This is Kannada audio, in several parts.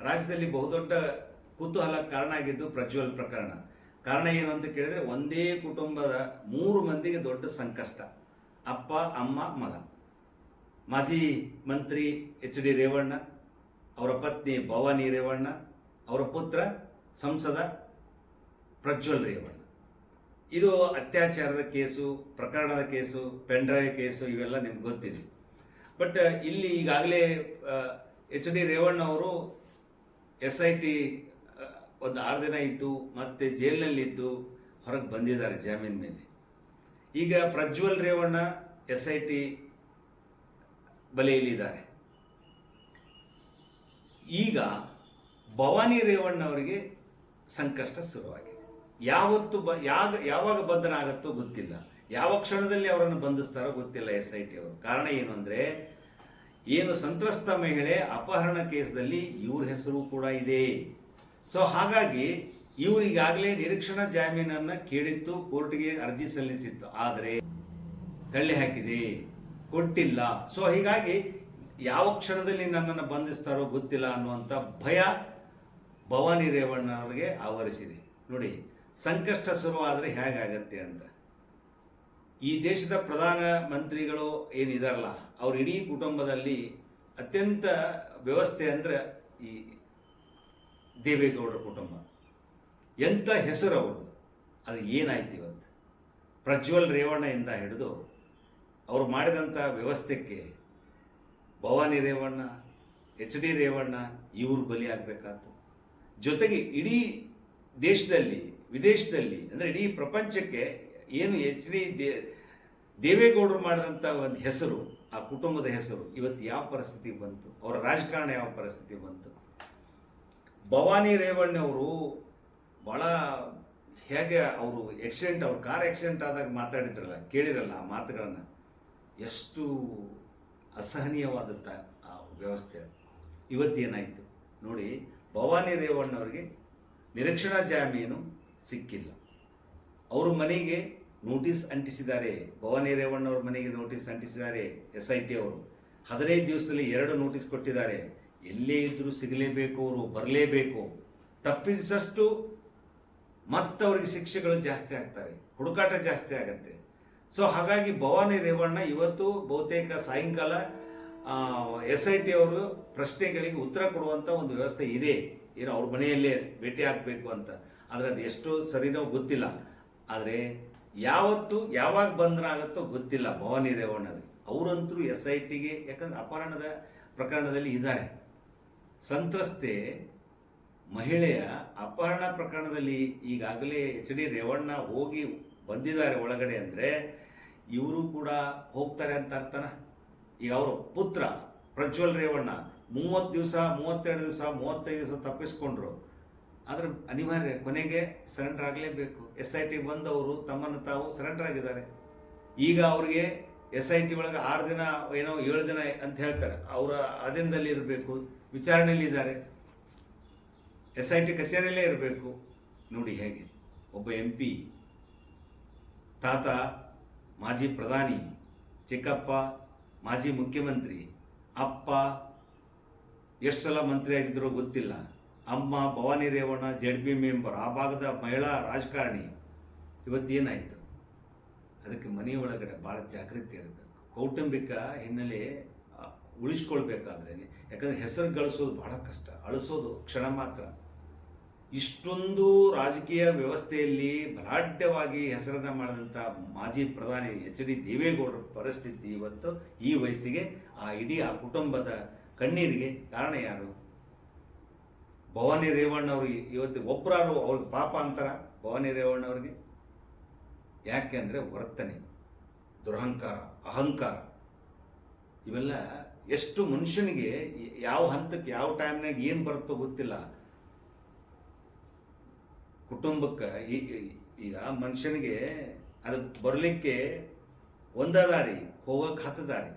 ರಾಜ್ಯದಲ್ಲಿ ಬಹುದೊಡ್ಡ ಕುತೂಹಲ ಕಾರಣ ಆಗಿದ್ದು ಪ್ರಜ್ವಲ್ ಪ್ರಕರಣ. ಕಾರಣ ಏನು ಅಂತ ಕೇಳಿದ್ರೆ ಒಂದೇ ಕುಟುಂಬದ ಮೂರು ಮಂದಿಗೆ ದೊಡ್ಡ ಸಂಕಷ್ಟ. ಅಪ್ಪ, ಅಮ್ಮ, ಮಗ. ಮಾಜಿ ಮಂತ್ರಿ ಎಚ್ ಡಿ ರೇವಣ್ಣ, ಅವರ ಪತ್ನಿ ಭವಾನಿ ರೇವಣ್ಣ, ಅವರ ಪುತ್ರ ಸಂಸದ ಪ್ರಜ್ವಲ್ ರೇವಣ್ಣ. ಇದು ಅತ್ಯಾಚಾರದ ಕೇಸು, ಪ್ರಕರಣದ ಕೇಸು ಪೆಂಡ್ರೈವ್ ಕೇಸು, ಇವೆಲ್ಲ ನಿಮ್ಗೆ ಗೊತ್ತಿದೆ. ಬಟ್ ಇಲ್ಲಿ ಈಗಾಗಲೇ ಎಚ್ ಡಿ ರೇವಣ್ಣ ಅವರು ಎಸ್ ಐ ಟಿ ಒಂದು ಆರು ದಿನ ಇದ್ದು ಮತ್ತೆ ಜೈಲಿನಲ್ಲಿದ್ದು ಹೊರಗೆ ಬಂದಿದ್ದಾರೆ ಜಾಮೀನ್ ಮೇಲೆ. ಈಗ Prajwal Revanna S I T ಬಲೆಯಲ್ಲಿದ್ದಾರೆ. ಈಗ ಭವಾನಿ ರೇವಣ್ಣ ಅವರಿಗೆ ಸಂಕಷ್ಟ ಶುರುವಾಗಿದೆ. ಯಾವತ್ತು ಬ, ಯಾಗ, ಯಾವಾಗ ಬಂಧನ ಆಗುತ್ತೋ ಗೊತ್ತಿಲ್ಲ. ಯಾವ ಕ್ಷಣದಲ್ಲಿ ಅವರನ್ನು ಬಂಧಿಸ್ತಾರೋ ಗೊತ್ತಿಲ್ಲ ಎಸ್ ಐ ಟಿ ಅವರು. ಕಾರಣ ಏನು ಅಂದರೆ ಏನು ಸಂತ್ರಸ್ತ ಮಹಿಳೆ ಅಪಹರಣ ಕೇಸ್ದಲ್ಲಿ ಇವ್ರ ಹೆಸರು ಕೂಡ ಇದೆ. ಸೊ ಹಾಗಾಗಿ ಇವರಿಗಾಗಲೇ ನಿರೀಕ್ಷಣಾ ಜಾಮೀನನ್ನು ಕೇಳಿತ್ತು, ಕೋರ್ಟ್ಗೆ ಅರ್ಜಿ ಸಲ್ಲಿಸಿತ್ತು. ಆದರೆ ತಳ್ಳಿ ಹಾಕಿದೆ, ಕೊಟ್ಟಿಲ್ಲ. ಸೊ ಹೀಗಾಗಿ ಯಾವ ಕ್ಷಣದಲ್ಲಿ ನನ್ನನ್ನು ಬಂಧಿಸ್ತಾರೋ ಗೊತ್ತಿಲ್ಲ ಅನ್ನುವಂಥ ಭಯ ಭವಾನಿ ರೇವಣ್ಣ ಅವರಿಗೆ ಆವರಿಸಿದೆ. ನೋಡಿ, ಸಂಕಷ್ಟ ಶುರುವಾದರೆ ಹೇಗಾಗತ್ತೆ ಅಂತ. ಈ ದೇಶದ ಪ್ರಧಾನ ಮಂತ್ರಿಗಳು ಏನಿದಾರಲ್ಲ, ಅವ್ರ ಇಡೀ ಕುಟುಂಬದಲ್ಲಿ ಅತ್ಯಂತ ವ್ಯವಸ್ಥೆ ಅಂದರೆ ಈ ದೇವೇಗೌಡರ ಕುಟುಂಬ. ಎಂಥ ಹೆಸರು ಅವರು ಅದು ಏನಾಯ್ತು ಇವತ್ತು? ಪ್ರಜ್ವಲ್ ರೇವಣ್ಣಯಿಂದ ಹಿಡಿದು ಅವರು ಮಾಡಿದಂಥ ವ್ಯವಸ್ಥೆಗೆ ಭವಾನಿ ರೇವಣ್ಣ, ಎಚ್ ಡಿ ರೇವಣ್ಣ, ಇವರು ಬಲಿಯಾಗಬೇಕಾಯ್ತು ಜೊತೆಗೆ ಇಡೀ ದೇಶದಲ್ಲಿ, ವಿದೇಶದಲ್ಲಿ, ಅಂದರೆ ಇಡೀ ಪ್ರಪಂಚಕ್ಕೆ ಏನು ಎಚ್ ಡಿ ದೇ, ದೇವೇಗೌಡರು ಮಾಡಿದಂಥ ಒಂದು ಹೆಸರು, ಆ ಕುಟುಂಬದ ಹೆಸರು ಇವತ್ತು ಯಾವ ಪರಿಸ್ಥಿತಿ ಬಂತು? ಅವರ ರಾಜಕಾರಣ ಯಾವ ಪರಿಸ್ಥಿತಿ ಬಂತು? ಭವಾನಿ ರೇವಣ್ಣವರು ಭಾಳ ಹೇಗೆ ಅವರು ಎಕ್ಸಿಡೆಂಟ್ ಅವ್ರ ಕಾರ್ ಆಕ್ಸಿಡೆಂಟ್ ಆದಾಗ ಮಾತಾಡಿದ್ರಲ್ಲ ಕೇಳಿರಲ್ಲ ಆ ಮಾತುಗಳನ್ನು? ಎಷ್ಟು ಅಸಹನೀಯವಾದಂಥ ಆ ವ್ಯವಸ್ಥೆ ಇವತ್ತೇನಾಯಿತು? ನೋಡಿ, ಭವಾನಿ ರೇವಣ್ಣವ್ರಿಗೆ ನಿರೀಕ್ಷಣಾ ಜಾಮೀನು ಸಿಕ್ಕಿಲ್ಲ. ಅವರು ಮನೆಗೆ ನೋಟಿಸ್ ಅಂಟಿಸಿದ್ದಾರೆ. ಭವಾನಿ ರೇವಣ್ಣ ಅವ್ರ ಮನೆಗೆ ನೋಟಿಸ್ ಅಂಟಿಸಿದ್ದಾರೆ ಎಸ್ ಐ ಟಿ ಅವರು. ಹದಿನೈದು ದಿವಸದಲ್ಲಿ ಎರಡು ನೋಟಿಸ್ ಕೊಟ್ಟಿದ್ದಾರೆ. ಎಲ್ಲೇ ಇದ್ದರೂ ಸಿಗಲೇಬೇಕು ಅವರು, ಬರಲೇಬೇಕು. ತಪ್ಪಿಸಷ್ಟು ಮತ್ತವರಿಗೆ ಶಿಕ್ಷೆಗಳು ಜಾಸ್ತಿ ಆಗ್ತವೆ. ಹುಡುಕಾಟ ಜಾಸ್ತಿ ಆಗುತ್ತೆ. ಸೊ ಹಾಗಾಗಿ ಭವಾನಿ ರೇವಣ್ಣ ಇವತ್ತು ಬಹುತೇಕ ಸಾಯಂಕಾಲ ಎಸ್ ಐ ಟಿ ಅವರು ಪ್ರಶ್ನೆಗಳಿಗೆ ಉತ್ತರ ಕೊಡುವಂಥ ಒಂದು ವ್ಯವಸ್ಥೆ ಇದೆ. ಏನೋ ಅವ್ರ ಮನೆಯಲ್ಲೇ ಭೇಟಿ ಆಗಬೇಕು ಅಂತ. ಆದರೆ ಅದು ಎಷ್ಟು ಸರಿನೋ ಗೊತ್ತಿಲ್ಲ. ಆದರೆ ಯಾವತ್ತು ಯಾವಾಗ ಬಂದನಾಗುತ್ತೋ ಗೊತ್ತಿಲ್ಲ ಭವಾನಿ ರೇವಣ್ಣರು ಅವರಂತರೂ ಎಸ್ ಐ ಟಿಗೆ ಯಾಕಂದ್ರೆ ಅಪಹರಣದ ಪ್ರಕರಣದಲ್ಲಿ ಇದ್ದಾರೆ. ಸಂತ್ರಸ್ತೆ ಮಹಿಳೆಯ ಅಪಹರಣ ಪ್ರಕರಣದಲ್ಲಿ ಈಗಾಗಲೇ ಎಚ್ ಡಿ ರೇವಣ್ಣ ಹೋಗಿ ಬಂದಿದ್ದಾರೆ ಒಳಗಡೆ ಅಂದರೆ ಇವರು ಕೂಡ ಹೋಗ್ತಾರೆ ಅಂತ ಅರ್ಥನ? ಈಗ ಅವರ ಪುತ್ರ ಪ್ರಜ್ವಲ್ ರೇವಣ್ಣ ಮೂವತ್ತು ದಿವಸ, ಮೂವತ್ತೆರಡು ದಿವಸ, ಮೂವತ್ತೈದು ದಿವಸ ತಪ್ಪಿಸ್ಕೊಂಡ್ರು. ಆದರೆ ಅನಿವಾರ್ಯ, ಕೊನೆಗೆ ಸರೆಂಡರ್ ಆಗಲೇಬೇಕು. ಎಸ್ ಐ ಟಿ ಬಂದವರು ತಮ್ಮನ್ನು ತಾವು ಸರೆಂಡರ್ ಆಗಿದ್ದಾರೆ. ಈಗ ಅವರಿಗೆ ಎಸ್ ಐ ಟಿ ಒಳಗೆ ಆರು ದಿನ ಏನೋ ಏಳು ದಿನ ಅಂತ ಹೇಳ್ತಾರೆ. ಅವರ ಅಧೀನದಲ್ಲಿ ಇರಬೇಕು, ವಿಚಾರಣೆಯಲ್ಲಿ ಇದ್ದಾರೆ. ಎಸ್ ಐ ಟಿ ಕಚೇರಿಯಲ್ಲೇ ಇರಬೇಕು. ನೋಡಿ ಹೇಗೆ, ಒಬ್ಬ ಎಂ ಪಿ ತಾತ, ಮಾಜಿ ಪ್ರಧಾನಿ, ಚಿಕ್ಕಪ್ಪ, ಮಾಜಿ ಮುಖ್ಯಮಂತ್ರಿ, ಅಪ್ಪ ಎಷ್ಟು ಸಲ ಆಗಿದ್ದರೂ ಗೊತ್ತಿಲ್ಲ. ಅಮ್ಮ, Bhavani Revanna Z B member, ಆ ಭಾಗದ ಮಹಿಳಾ ರಾಜಕಾರಣಿ, ಇವತ್ತೇನಾಯಿತು? ಅದಕ್ಕೆ ಮನೆ ಒಳಗಡೆ ಭಾಳ ಜಾಗೃತಿ ಇರಬೇಕು. ಕೌಟುಂಬಿಕ ಹಿನ್ನೆಲೆ ಉಳಿಸ್ಕೊಳ್ಬೇಕಾದ್ರೆ, ಯಾಕಂದರೆ ಹೆಸರು ಗಳಿಸೋದು ಬಹಳ ಕಷ್ಟ. ಅಳಿಸೋದು ಕ್ಷಣ ಮಾತ್ರ. ಇಷ್ಟೊಂದು ರಾಜಕೀಯ ವ್ಯವಸ್ಥೆಯಲ್ಲಿ ಬಲಾಢ್ಯವಾಗಿ ಹೆಸರನ್ನು ಮಾಡಿದಂಥ ಮಾಜಿ ಪ್ರಧಾನಿ ಎಚ್ ಡಿ ದೇವೇಗೌಡರ ಪರಿಸ್ಥಿತಿ ಇವತ್ತು ಈ ವಯಸ್ಸಿಗೆ, ಆ ಇಡೀ ಆ ಕುಟುಂಬದ ಕಣ್ಣೀರಿಗೆ ಕಾರಣ ಯಾರು? ಭವಾನಿ ರೇವಣ್ಣ ಅವ್ರಿಗೆ ಇವತ್ತು ಒಬ್ಬರಾರು ಅವ್ರಿಗೆ ಪಾಪ ಅಂತಾರ, ಭವಾನಿ ರೇವಣ್ಣ ಅವ್ರಿಗೆ? ಯಾಕೆ ಅಂದರೆ ವರ್ತನೆ, ದುರಹಂಕಾರ, ಅಹಂಕಾರ. ಇವೆಲ್ಲ ಎಷ್ಟು ಮನುಷ್ಯನಿಗೆ ಯಾವ ಹಂತಕ್ಕೆ, ಯಾವ ಟೈಮ್ನಾಗ ಏನು ಬರುತ್ತೋ ಗೊತ್ತಿಲ್ಲ. ಕುಟುಂಬಕ್ಕೆ ಈಗ ಮನುಷ್ಯನಿಗೆ ಅದಕ್ಕೆ ಬರಲಿಕ್ಕೆ ಒಂದ ದಾರಿ, ಹೋಗೋಕೆ ಹತ್ತು ದಾರಿ.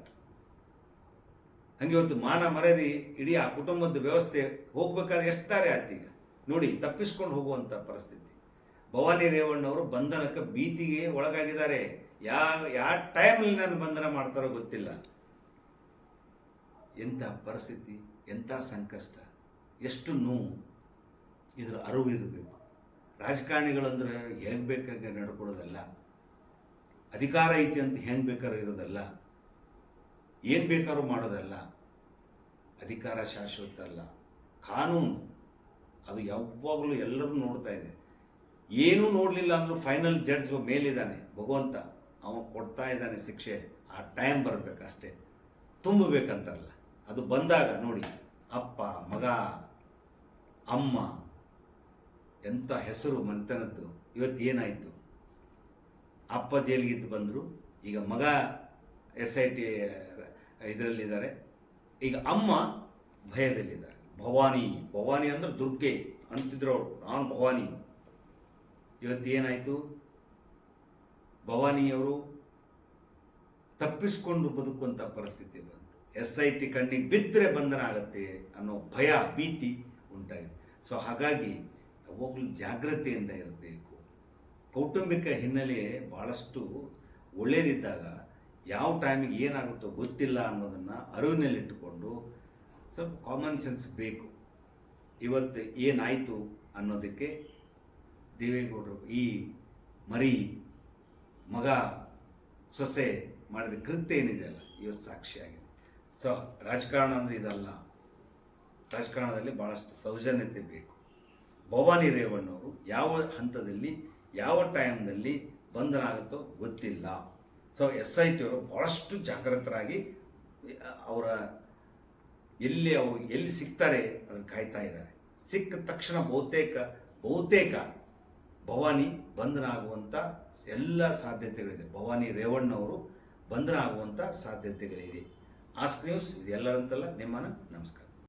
ಹಂಗೆ ಇವತ್ತು ಮಾನ ಮರ್ಯಾದೆ ಇಡೀ ಆ ಕುಟುಂಬದ ವ್ಯವಸ್ಥೆ ಹೋಗ್ಬೇಕಾದ್ರೆ ಎಷ್ಟು ದಾರಿ ಆಯ್ತು ಈಗ? ನೋಡಿ, ತಪ್ಪಿಸ್ಕೊಂಡು ಹೋಗುವಂಥ ಪರಿಸ್ಥಿತಿ. ಭವಾನಿ ರೇವಣ್ಣವರು ಬಂಧನಕ್ಕೆ ಭೀತಿಗೆ ಒಳಗಾಗಿದ್ದಾರೆ. ಯಾವ ಯಾವ ಟೈಮಲ್ಲಿ ನಾನು ಬಂಧನ ಮಾಡ್ತಾರೋ ಗೊತ್ತಿಲ್ಲ. ಎಂಥ ಪರಿಸ್ಥಿತಿ, ಎಂಥ ಸಂಕಷ್ಟ, ಎಷ್ಟು ನೋವು. ಇದರ ಅರಿವು ಇರಬೇಕು. ರಾಜಕಾರಣಿಗಳಂದ್ರೆ ಹೆಂಗೆ ಬೇಕಾಗ ನಡ್ಕೊಳ್ಳೋದಲ್ಲ. ಅಧಿಕಾರ ಐತಿ ಅಂತ ಹೆಂಗೆ ಬೇಕಾದ್ರೆ ಇರೋದಲ್ಲ. ಏನು ಬೇಕಾದ್ರೂ ಮಾಡೋದಲ್ಲ ಅಧಿಕಾರ ಶಾಶ್ವತ ಅಲ್ಲ. ಕಾನೂನು. ಅದು ಯಾವಾಗಲೂ ಎಲ್ಲರೂ ನೋಡ್ತಾ ಇದೆ. ಏನೂ ನೋಡಲಿಲ್ಲ ಅಂದರೂ ಫೈನಲ್ ಜಡ್ಜ್ ಮೇಲಿದ್ದಾನೆ. ಭಗವಂತ ಅವನು ಕೊಡ್ತಾ ಇದ್ದಾನೆ ಶಿಕ್ಷೆ. ಆ ಟೈಮ್ ಬರಬೇಕಷ್ಟೇ. ತುಂಬಬೇಕಂತಾರಲ್ಲ ಅದು ಬಂದಾಗ ನೋಡಿ, ಅಪ್ಪ, ಮಗ, ಅಮ್ಮ ಎಂಥ ಹೆಸರು ಮನೆತನದ್ದು. ಇವತ್ತು ಏನಾಯಿತು? ಅಪ್ಪ ಜೈಲಿಗಿದ್ದು ಬಂದರು. ಈಗ ಮಗ ಎಸ್ ಐ ಟಿ ಇದರಲ್ಲಿದ್ದಾರೆ. ಈಗ ಅಮ್ಮ ಭಯದಲ್ಲಿದ್ದಾರೆ. ಭವಾನಿ ಭವಾನಿ ಅಂದ್ರೆ ದುರ್ಗೆ ಅಂತಿದ್ರು ಅವರು. ನಾನು ಭವಾನಿ. ಇವತ್ತು ಏನಾಯಿತು? ಭವಾನಿಯವರು ತಪ್ಪಿಸಿಕೊಂಡು ಬದುಕುವಂಥ ಪರಿಸ್ಥಿತಿ ಬಂತು. ಎಸ್ ಐ ಟಿ ಕಣ್ಣಿಗೆ ಬಿದ್ದರೆ ಬಂಧನ ಆಗುತ್ತೆ ಅನ್ನೋ ಭಯ, ಭೀತಿ ಉಂಟಾಗಿದೆ. ಸೊ ಹಾಗಾಗಿ ಯಾವಾಗಲೂ ಜಾಗ್ರತೆಯಿಂದ ಇರಬೇಕು. ಕೌಟುಂಬಿಕ ಹಿನ್ನೆಲೆ ಭಾಳಷ್ಟು ಒಳ್ಳೆಯದಿದ್ದಾಗ ಯಾವ ಟೈಮಿಗೆ ಏನಾಗುತ್ತೋ ಗೊತ್ತಿಲ್ಲ ಅನ್ನೋದನ್ನು ಅರಿವಿನಲ್ಲಿಟ್ಟುಕೊಂಡು ಸ್ವಲ್ಪ ಕಾಮನ್ ಸೆನ್ಸ್ ಬೇಕು. ಇವತ್ತು ಏನಾಯಿತು ಅನ್ನೋದಕ್ಕೆ ದೇವೇಗೌಡರು ಈ ಮರಿ ಮಗ ಸೊಸೆ ಮಾಡಿದ ಕೃತ್ಯ ಏನಿದೆ ಅಲ್ಲ, ಇವತ್ತು ಸಾಕ್ಷಿಯಾಗಿದೆ ಸೊ ರಾಜಕಾರಣ ಅಂದರೆ ಇದಲ್ಲ. ರಾಜಕಾರಣದಲ್ಲಿ ಭಾಳಷ್ಟು ಸೌಜನ್ಯತೆ ಬೇಕು. ಭವಾನಿ ರೇವಣ್ಣವರು ಯಾವ ಹಂತದಲ್ಲಿ, ಯಾವ ಟೈಮ್ನಲ್ಲಿ ಬಂಧನ ಆಗುತ್ತೋ ಗೊತ್ತಿಲ್ಲ. ಸೊ ಎಸ್ ಐ ಟಿಯವರು ಭಾಳಷ್ಟು ಜಾಗೃತರಾಗಿ, ಅವರ ಎಲ್ಲಿ ಅವರು ಎಲ್ಲಿ ಸಿಗ್ತಾರೆ ಅದನ್ನು ಕಾಯ್ತಾ ಇದ್ದಾರೆ. ಸಿಕ್ಕ ತಕ್ಷಣ ಬಹುತೇಕ ಬಹುತೇಕ ಭವಾನಿ ಬಂಧನ ಆಗುವಂಥ ಎಲ್ಲ ಸಾಧ್ಯತೆಗಳಿದೆ. ಭವಾನಿ ರೇವಣ್ಣವರು ಬಂಧನ ಆಗುವಂಥ ಸಾಧ್ಯತೆಗಳಿದೆ. ಆಸ್ಕ್ ನ್ಯೂಸ್ ಇದು ಎಲ್ಲರಂತಲ್ಲ, ನಿಮ್ಮನ್ನ ನಮಸ್ಕಾರ.